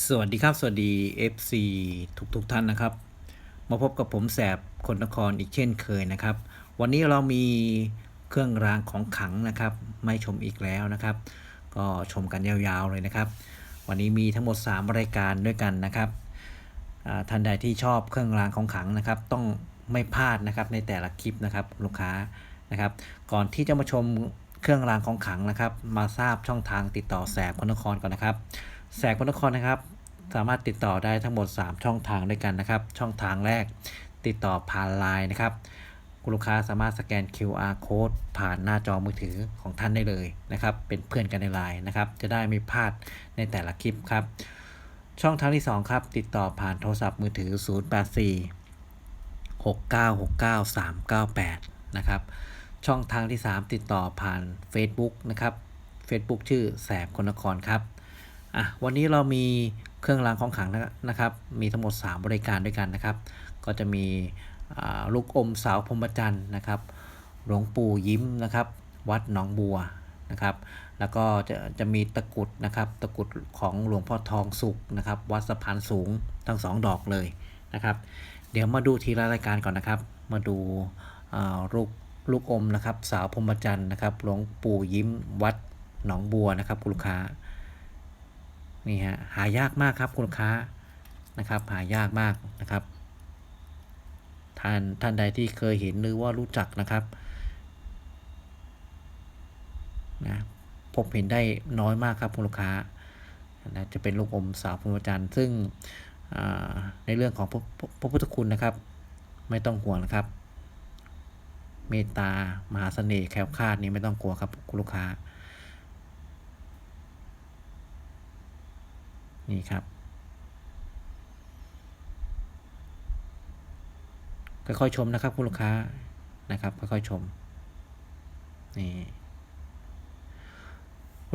สวัสดีครับสวัสดี FC ทุกทุกๆท่านนะครับ มาพบกับผมแสบคนนครอีกเช่นเคยนะครับ วันนี้เรามีเครื่องรางของขังนะครับ ไม่ชมอีกแล้วนะครับ ก็ชมกันยาวๆเลยนะครับ วันนี้มีทั้งหมด 3 รายการด้วยกันนะครับท่านใดที่ชอบเครื่องรางของขังนะครับ ต้องไม่พลาดนะครับในแต่ละคลิปนะครับลูกค้านะครับ ก่อนที่จะมาชมเครื่องรางของขังนะครับ มาทราบช่องทางติดต่อแสบคนนครก่อนนะครับ แสบคนนครนะครับ สามารถติดต่อได้ทั้งหมด 3 ช่องทางด้วยกันนะครับ ช่องทางแรกติดต่อผ่านไลน์นะครับคุณลูกค้าสามารถสแกน QR code ผ่านหน้าจอมือถือของท่านได้เลยนะครับ เป็นเพื่อนกันในไลน์นะครับ จะได้ไม่พลาดในแต่ละคลิปครับ ช่องทางที่ 2 ครับ ติดต่อผ่านโทรศัพท์มือถือ 084 6969 398 นะครับ ช่องทางที่ 3 ติดต่อผ่าน Facebook นะครับ Facebook ชื่อแสบคนนครครับ อะวันนี้เรามีเครื่องรางของขลังนะนะครับ มีทั้งหมด 3 บริการด้วยกันนะครับ ก็จะมีลูกอมสาวพรมจันทร์นะครับ หลวงปู่ยิ้มนะครับ วัดหนองบัวนะครับ แล้วก็จะจะมีตะกุดนะครับ ตะกุดของหลวงพ่อทองสุกนะครับ วัดสะพานสูงทั้งสองดอกเลยนะครับ เดี๋ยวมาดูทีละรายการก่อนนะครับ มาดูลูกลูกอมนะครับ สาวพรมจันทร์นะครับ หลวงปู่ยิ้มวัดหนองบัวนะครับคุณลูกค้า นี่ฮะหายากมากครับคุณลูกค้านะครับ หายากมากนะครับท่านท่านใดที่เคยเห็นหรือว่ารู้จักนะครับนะพบเห็นได้น้อยมากครับคุณลูกค้านะจะเป็นลูกอมสาวพรหมจันทร์ซึ่งในเรื่องของพระพระพระพุทธคุณนะครับ ไม่ต้องห่วงนะครับ เมตตามหาเสน่ห์แคล้วคลาดนี้ไม่ต้องกลัวครับคุณลูกค้า นี่ครับ ค่อยๆชมนะครับคุณลูกค้านะครับค่อยๆชมนี่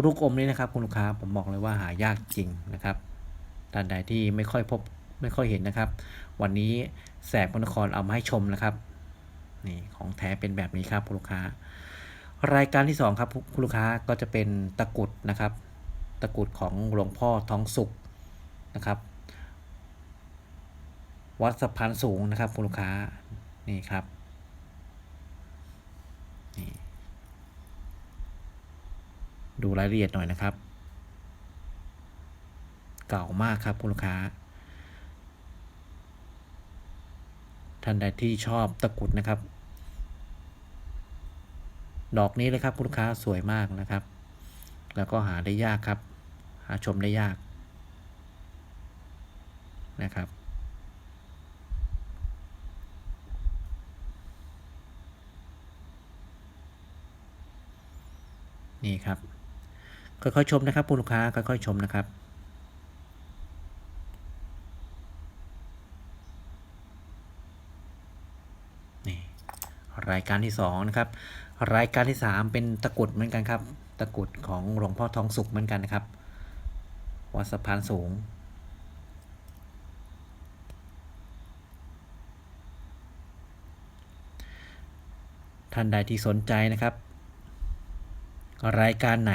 ลูกอมนี้นะครับคุณลูกค้าผมบอกเลยว่าหายากจริงนะครับท่านใดที่ไม่ค่อยพบไม่ค่อยเห็นนะครับ วันนี้แสบคนครเอามาให้ชมนะครับนี่ของแท้เป็นแบบนี้ครับคุณลูกค้า รายการที่สองครับคุณลูกค้าก็จะเป็นตะกรุดนะครับ ตะกรุดของหลวงพ่อทองสุขนะครับ วัดสะพานสูงนะครับคุณลูกค้านี่ครับนี่ดูรายละเอียดหน่อยนะครับ เก่ามากครับคุณลูกค้า ท่านใดที่ชอบตะกรุดนะครับ ดอกนี้เลยครับคุณลูกค้าสวยมากนะครับ แล้วก็หาได้ยากครับ หาชมได้ยากนะครับ นี่ครับ ค่อยๆชมนะครับคุณลูกค้าค่อยๆชมนะครับนี่รายการที่สองนะครับ รายการที่สามเป็นตะกรุดเหมือนกันครับ ตะกรุดของหลวงพ่อทองสุขเหมือนกันนะครับ วัดสะพานสูง ท่านใดที่สนใจนะครับ รายการไหน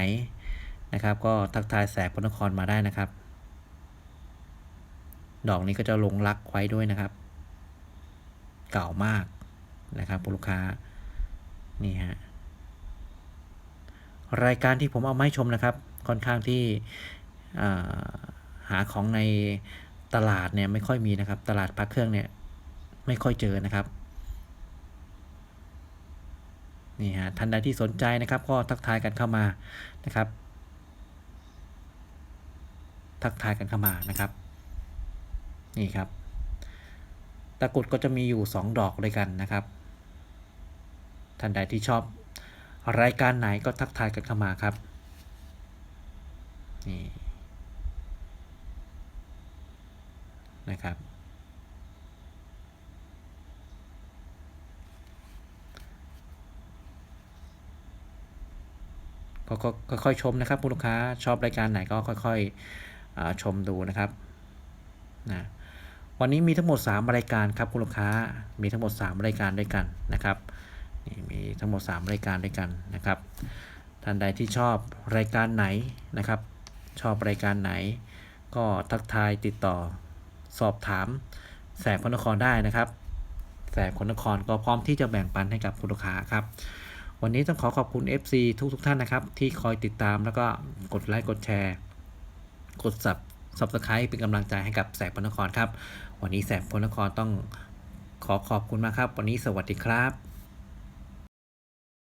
นะครับ ก็ทักทายแสบพระนครมาได้นะครับ ดอกนี้ก็จะลงรักไว้ด้วยนะครับ เก่ามากนะครับลูกค้านี่ฮะ รายการที่ผมเอามาให้ชมนะครับ ค่อนข้างที่หาของในตลาดเนี่ยไม่ค่อยมีนะครับ ตลาดพักเครื่องเนี่ยไม่ค่อยเจอนะครับนี่ฮะท่านใดที่สนใจนะครับ ก็ทักทายกันเข้ามานะครับ ทักทายกันเข้ามานะครับ นี่ครับ ตะกรุดก็จะมีอยู่ 2 ดอกด้วยกันนะครับ ท่านใดที่ชอบ รายการไหนก็ทักทายกันเข้ามาครับนี่นะครับ ก็ค่อยๆชมนะครับคุณลูกค้าชอบรายการไหนก็ค่อยๆชมดูนะครับนะวันนี้มีทั้งหมด 3 รายการครับคุณลูกค้ามีทั้งหมด 3 รายการด้วยกันนะครับ นี่มีทั้งหมด 3 รายการด้วยกันนะครับ ท่านใดที่ชอบรายการไหนนะครับ ชอบรายการไหน ก็ทักทายติดต่อสอบถามแสบคนนครได้นะครับ แสบคนนครก็พร้อมที่จะแบ่งปันให้กับคุณลูกค้าครับวันนี้ต้องขอขอบคุณ FC ทุกทุกๆท่านนะครับ ที่คอยติดตามแล้วก็กดไลค์กดแชร์ กด sub subscribe เป็นกำลังใจให้กับแสบพลนครครับ วันนี้แสบพลนครต้องขอขอบคุณมากครับ วันนี้สวัสดีครับ